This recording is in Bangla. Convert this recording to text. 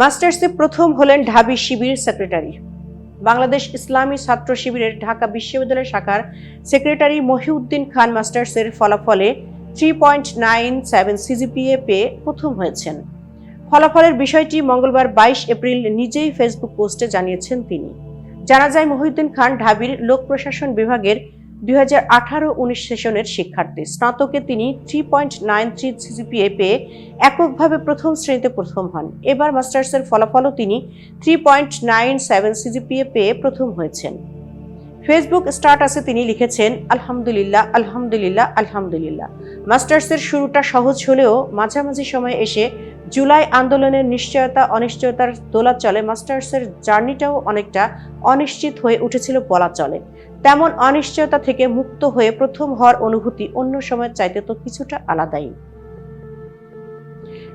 মাস্টার্সে প্রথম হলেন ঢাবি শিবির সেক্রেটারি। বাংলাদেশ ইসলামী ছাত্র শিবিরের ঢাকা বিশ্ববিদ্যালয় শাখার সেক্রেটারি মহিউদ্দিন খান মাস্টার্সের ফলাফলে three point nine seven CGPA পেয়ে প্রথম হয়েছেন। ফলাফলের বিষয়টি মঙ্গলবার বাইশ এপ্রিল নিজেই ফেসবুক পোস্টে জানিয়েছেন তিনি। জানা যায়, মহিউদ্দিন খান ঢাবির লোক প্রশাসন বিভাগের দুই হাজার আঠারো উনিশ সেশনের শিক্ষার্থী। স্নাতকে তিনি three point nine three CGPA পেয়ে এককভাবে প্রথম শ্রেণীতে প্রথম হন। এবার মাস্টার্সের ফলাফলও তিনি three point nine seven CGPA পেয়ে প্রথম হয়েছেন। ফেসবুক স্ট্যাটাসে তিনি লিখেছেন, আলহামদুলিল্লাহ আলহামদুলিল্লাহ আলহামদুলিল্লাহ। মাস্টার্সের শুরুটা সহজ হলেও মাঝামাঝি সময়ে এসে জুলাই আন্দোলনের নিশ্চয়তা, অনিশ্চয়তার দোলা চলে মাস্টার্সের জার্নিটাও অনেকটা অনিশ্চিত হয়ে উঠেছিল বলা চলে। তেমন অনিশ্চয়তা থেকে মুক্ত হয়ে প্রথম হওয়ার অনুভূতি অন্য সময়ের চাইতে তো কিছুটা আলাদাই।